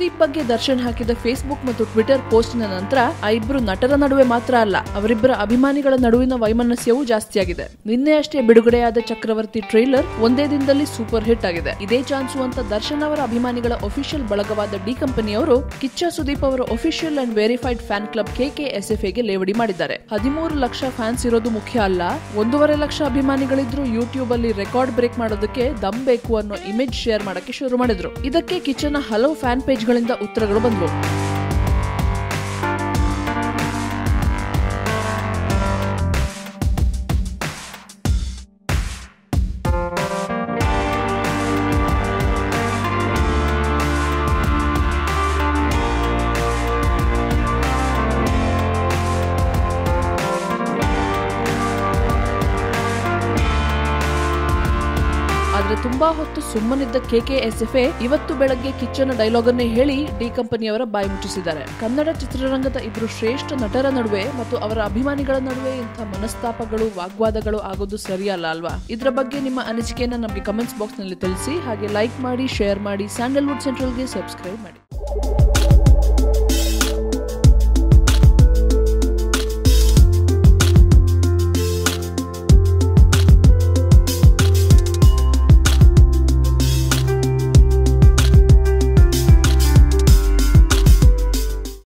ಬಗ್ಗೆ ದರ್ಶನ್ ಹಾಕಿದ ಫೇಸ್ಬುಕ್ ಮತ್ತು ಟ್ವಿಟರ್ ಪೋಸ್ಟ್ನ ನಂತರ ಆ ಇಬ್ಬರು ನಟರ ನಡುವೆ ಮಾತ್ರ ಅಲ್ಲ, ಅವರಿಬ್ಬರ ಅಭಿಮಾನಿಗಳ ನಡುವಿನ ವೈಮನಸ್ಯವೂ ಜಾಸ್ತಿಯಾಗಿದೆ. ನಿನ್ನೆ ಅಷ್ಟೇ ಬಿಡುಗಡೆಯಾದ ಚಕ್ರವರ್ತಿ ಟ್ರೈಲರ್ ಒಂದೇ ದಿನದಲ್ಲಿ ಸೂಪರ್ ಹಿಟ್ ಆಗಿದೆ. ಇದೇ ಚಾನ್ಸು ಅಂತ ದರ್ಶನ್ ಅವರ ಅಭಿಮಾನಿಗಳ ಅಫಿಷಿಯಲ್ ಬಳಗವಾದ ಡಿ ಕಂಪನಿಯವರು ಕಿಚ್ಚ ಸುದೀಪ್ ಅವರ official and verified fan club ಕೆಕೆಎಸ್ಎಫ್ಎಗೆ ಲೇವಡಿ ಮಾಡಿದ್ದಾರೆ. ಹದಿಮೂರು ಲಕ್ಷ ಫ್ಯಾನ್ಸ್ ಇರೋದು ಮುಖ್ಯ ಅಲ್ಲ, ಒಂದೂವರೆ ಲಕ್ಷ ಅಭಿಮಾನಿಗಳಿದ್ರು ಯೂಟ್ಯೂಬ್ ಅಲ್ಲಿ ರೆಕಾರ್ಡ್ ಬ್ರೇಕ್ ಮಾಡೋದಕ್ಕೆ ದಮ್ ಬೇಕು ಅನ್ನೋ ಇಮೇಜ್ ಶೇರ್ ಮಾಡಕ್ಕೆ ಶುರು ಮಾಡಿದ್ರು. ಇದಕ್ಕೆ ಕಿಚ್ಚನ ಹಲವು ಫ್ಯಾನ್ ಪೇಜ್ ಗಳಿಂದ ಉತ್ತರಗಳು ಬಂದ್ವು. ಆದ್ರೆ ತುಂಬಾ ಹೊತ್ತು ಸುಮ್ಮನಿದ್ದ ಕೆಕೆಎಸ್ಎಫ್ಎ ಇವತ್ತು ಬೆಳಗ್ಗೆ ಕಿಚ್ಚನ ಡೈಲಾಗ್ ಅನ್ನೇ ಹೇಳಿ ಡಿ ಕಂಪನಿಯವರ ಬಾಯಿ ಮುಚ್ಚಿಸಿದ್ದಾರೆ. ಕನ್ನಡ ಚಿತ್ರರಂಗದ ಇಬ್ರು ಶ್ರೇಷ್ಠ ನಟರ ನಡುವೆ ಮತ್ತು ಅವರ ಅಭಿಮಾನಿಗಳ ನಡುವೆ ಇಂಥ ಮನಸ್ತಾಪಗಳು, ವಾಗ್ವಾದಗಳು ಆಗೋದು ಸರಿಯಲ್ಲ ಅಲ್ವಾ? ಇದರ ಬಗ್ಗೆ ನಿಮ್ಮ ಅನಿಸಿಕೆಯನ್ನ ನಮಗೆ ಕಮೆಂಟ್ಸ್ ಬಾಕ್ಸ್ನಲ್ಲಿ ತಿಳಿಸಿ, ಹಾಗೆ ಲೈಕ್ ಮಾಡಿ ಶೇರ್ ಮಾಡಿ ಸ್ಯಾಂಡಲ್ವುಡ್ ಸೆಂಟ್ರಲ್ಗೆ ಸಬ್ಸ್ಕ್ರೈಬ್ ಮಾಡಿ.